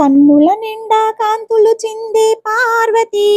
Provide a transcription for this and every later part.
కన్నుల నిండా కాంతులు చిందే పార్వతి.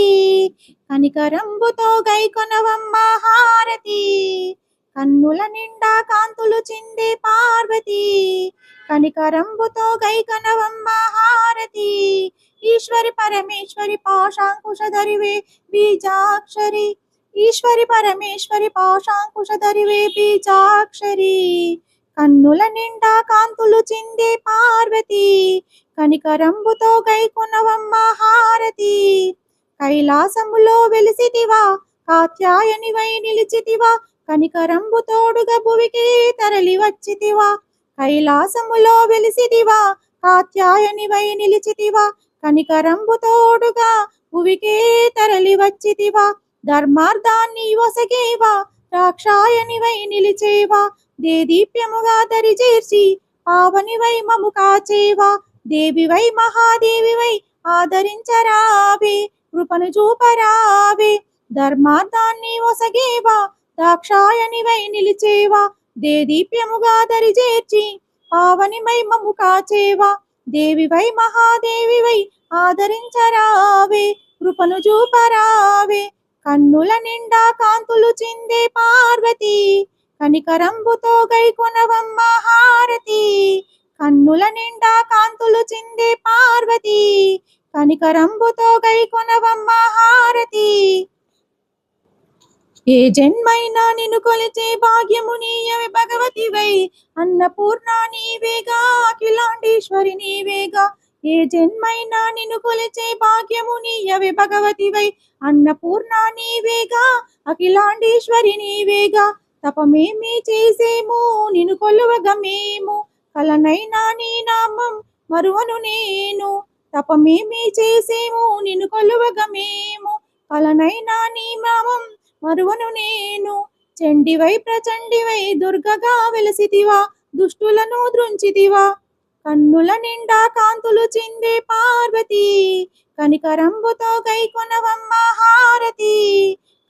కనికరంబుతో గైకొనవమ్మ హారతి. కన్నుల నిండా కాంతులు చిందే పార్వతి. కనికరంబుతో గైకొనవమ్మ హారతి. ఈశ్వరి పరమేశ్వరి పాశాంకుశధరివే బీజాక్షరి. ఈశ్వరి పరమేశ్వరి పాశాంకుశధరివే బీజాక్షరి. కన్నుల నిండా కాంతులు చిందే పార్వతి. కనికరంబుతో గైకొనవమ్మ హారతి. కైలాసములో వెలిసితివా కాత్యాయనివై నిలిచితివా కనికరంబుతోడుగా భువికి తరలి వచ్చితివా. కైలాసములో వెలిసితివా కాత్యాయనివై నిలిచితివా కనికరంబుతోడుగా భువికే తరలి వచ్చితివా. ధర్మార్థాన్ని ఒసగేవా రాక్షాయనివై నిలిచేవా? దేదీప్యముగా దరిచేర్చి పావనివై మము కాచేవా? దేవివై మహాదేవివై ఆదరించరావే కృపను చూపరావే. ధర్మార్థాన్ని ఒసగేవా? దాక్షాయనివై నిలిచేవా? దేదీప్యముగా దరిచేర్చి పావనిమై మము కాచేవా? దేవివై మహాదేవివై ఆదరించరావే కృపను చూపరావే. కన్నుల నిండా కాంతులు చిందే పార్వతి. కనికరంబుతో గైకొనవమ్మ హారతి కన్నుల నిండా కాంతులు చిందే పార్వతి. కనికరంబుతో గైకొనవమ్మ హారతి ఏ జన్మైనా నిన్ను కొలిచే భాగ్యము నీయవే భగవతివై. అన్నపూర్ణ నీవేగా అఖిలాండేశ్వరి నీవేగా. ఏ జన్మైనా నిన్ను కొలిచే భాగ్యం నీయవే భగవతివై అన్నపూర్ణ నీవేగా అఖిలాండేశ్వరి నీవేగా. తపమేమి చేసేము నిన్ను కొలువగా మేము. కలనైనా నీ నామం మరువను నేను. తపమేమి చేసేము నిన్ను కొలువగా మేము. కలనైనా నీ నామం మరువను నేను. చండివై ప్రచండివై దుర్గగా వెలసితివా. దుష్టులను దృంచితివా కన్నుల నిండా కాంతులు చిందే పార్వతి. కనికరంబుతో గైకొనవమ్మ హారతి.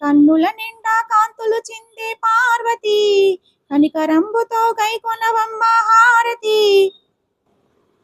కన్నుల నిండా కాంతులు చిందే పార్వతి. కనికరంబుతో గైకొనవమ్మ హారతి.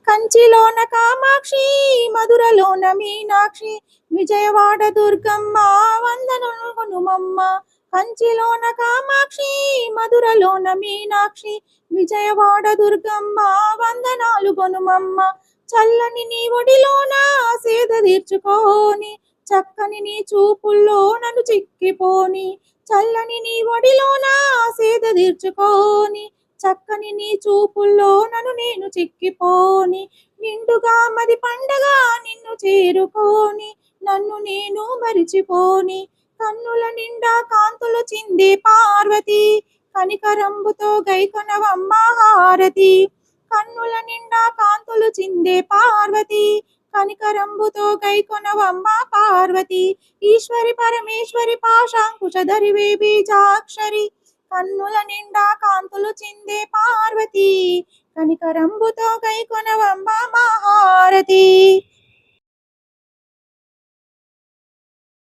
కంచిలోన కామాక్షి మధురలోన మీనాక్షి విజయవాడ దుర్గమ్మ వందనుమమ్మ గునుమమ్మ కంచిలోన కామాక్షి మధురలోన మీనాక్షి విజయవాడ దుర్గమ్మ వందనాలు కొనుమమ్మ చల్లని నీ ఒడిలోన సేద తీర్చుకోని చక్కని నీ చూపుల్లో నన్ను చిక్కిపోని చల్లని నీ ఒడిలోన సేద తీర్చుకోని చక్కని నీ చూపుల్లో నన్ను నేను చిక్కిపోని నిండుగా మది పండగ నిన్ను చేరుకోని నన్ను నేను మరిచిపోని కన్నుల నిండా కాంతులు చిందే పార్వతి కనికరంబుతో గైకొనవమ్మ హారతి. కన్నుల నిండా కాంతులు చిందే పార్వతి. కనికరంబుతో గైకొనవమ్మ పార్వతి. ఈశ్వరి పరమేశ్వరి పాశాంకుశధరివే బీజాక్షరి. కన్నుల నిండా కాంతులు చిందే పార్వతి. కనికరంబుతో గైకొనవమ్మ మహారతి.